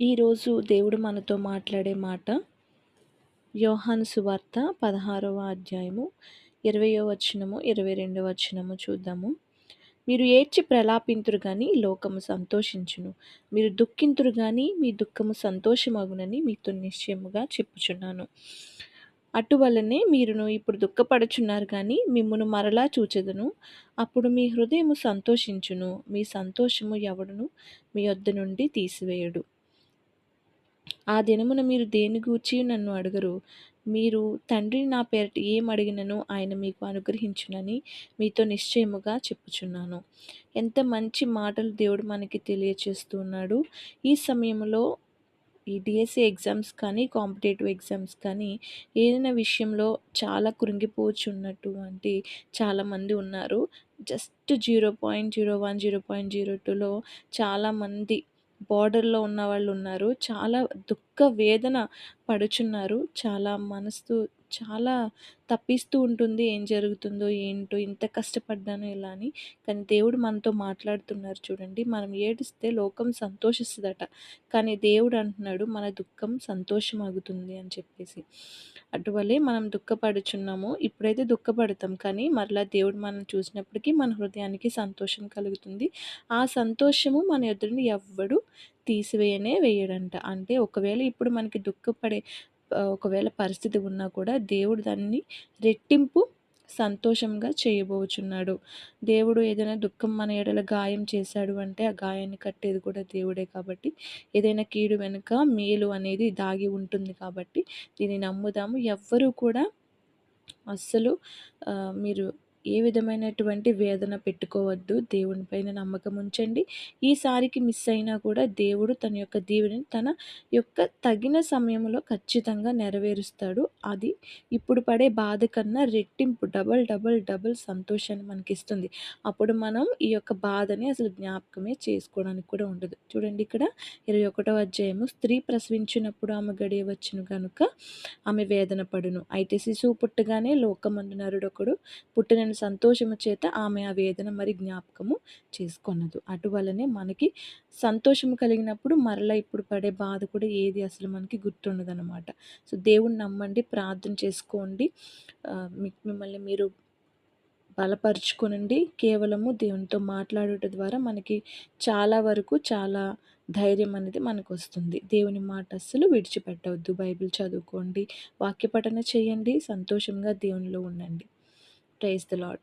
ఈరోజు దేవుడు మనతో మాట్లాడే మాట యోహాను సువార్త పదహారవ అధ్యాయము ఇరవయో వచనము ఇరవై రెండవ వచనము చూద్దాము. మీరు ఏడ్చి ప్రలాపింతురు కానీ లోకము సంతోషించును. మీరు దుఃఖింతురు కానీ మీ దుఃఖము సంతోషమగునని మీతో నిశ్చయముగా చెప్పుచున్నాను. అటువలనే మీరును ఇప్పుడు దుఃఖపడుచున్నారు కానీ మిమ్మును మరలా చూచెదను. అప్పుడు మీ హృదయము సంతోషించును. మీ సంతోషము ఎవడును? మీ వద్ద నుండి తీసివేయడు. ఆ దినమున మీరు దేని గూర్చి నన్ను అడగరు? మీరు తండ్రిని నా పేరిట ఏం అడిగినను ఆయన మీకు అనుగ్రహించునని మీతో నిశ్చయముగా చెప్పుచున్నాను. ఎంత మంచి మాటలు దేవుడు మనకి తెలియచేస్తున్నాడు. ఈ సమయంలో ఈ డిఎస్సి ఎగ్జామ్స్ కానీ కాంపిటేటివ్ ఎగ్జామ్స్ కానీ ఏదైనా విషయంలో చాలా కృంగిపోచున్నటువంటి చాలామంది ఉన్నారు. Just zero point zero one zero point zero టూలో చాలామంది బార్డర్లో ఉన్న వాళ్ళు ఉన్నారు చాలా దుఃఖ వేదన పడుచున్నారు. చాలా మనసు చాలా తప్పిస్తూ ఉంటుంది. ఏం జరుగుతుందో ఏంటో ఇంత కష్టపడ్డాను ఇలా అని. కానీ దేవుడు మనతో మాట్లాడుతున్నారు చూడండి. మనం ఏడిస్తే లోకం సంతోషిస్తుందట. కానీ దేవుడు అంటున్నాడు మన దుఃఖం సంతోషమాగుతుంది అని చెప్పేసి. అటువలే మనం దుఃఖపడుచున్నాము. ఇప్పుడైతే దుఃఖపడతాం. కానీ మరలా దేవుడు మనం చూసినప్పటికీ మన హృదయానికి సంతోషం కలుగుతుంది. ఆ సంతోషము మన ఎదురుని ఎవ్వడు తీసివేయనే వేయడంట. అంటే ఒకవేళ ఇప్పుడు మనకి దుఃఖపడే ఒకవేళ పరిస్థితి ఉన్నా కూడా దేవుడు దాన్ని రెట్టింపు సంతోషంగా చేయబోచున్నాడు. దేవుడు ఏదైనా దుఃఖం మన ఎడల గాయం చేశాడు అంటే ఆ గాయాన్ని కట్టేది కూడా దేవుడే కాబట్టి ఏదైనా కీడు వెనుక మేలు అనేది దాగి ఉంటుంది కాబట్టి దీన్ని నమ్ముదాము. ఎవ్వరూ కూడా అస్సలు మీరు ఏ విధమైనటువంటి వేదన పెట్టుకోవద్దు. దేవుని పైన నమ్మకం ఉంచండి. ఈసారికి మిస్ అయినా కూడా దేవుడు తన యొక్క దీవెని తన యొక్క తగిన సమయంలో ఖచ్చితంగా నెరవేరుస్తాడు. అది ఇప్పుడు పడే బాధ కన్నా రెట్టింపు డబల్ డబల్ డబల్ సంతోషాన్ని మనకి ఇస్తుంది అప్పుడు మనం ఈ యొక్క బాధని అసలు జ్ఞాపకమే చేసుకోవడానికి కూడా ఉండదు. చూడండి ఇక్కడ ఇరవై ఒకటో అధ్యాయము. స్త్రీ ప్రసవించినప్పుడు ఆమె గడియ వచ్చును కనుక ఆమె వేదన పడును. అయితే శిశువు పుట్టగానే లోకమందు నరుడొకడు పుట్టిన సంతోషము చేత ఆమె ఆ వేదన మరి జ్ఞాపకము చేసుకున్నదు అటువలనే మనకి సంతోషము కలిగినప్పుడు మరలా ఇప్పుడు పడే బాధ కూడా ఏది అసలు మనకి గుర్తుండదు అనమాట సో దేవుణ్ణి నమ్మండి ప్రార్థన చేసుకోండి. మిమ్మల్ని మీరు బలపరుచుకునండి. కేవలము దేవునితో మాట్లాడుట ద్వారా మనకి చాలా వరకు చాలా ధైర్యం అనేది మనకు వస్తుంది దేవుని మాట అస్సలు విడిచిపెట్టవద్దు. బైబిల్ చదువుకోండి. వాక్యపఠన చేయండి. సంతోషంగా దేవునిలో ఉండండి. Praise the lord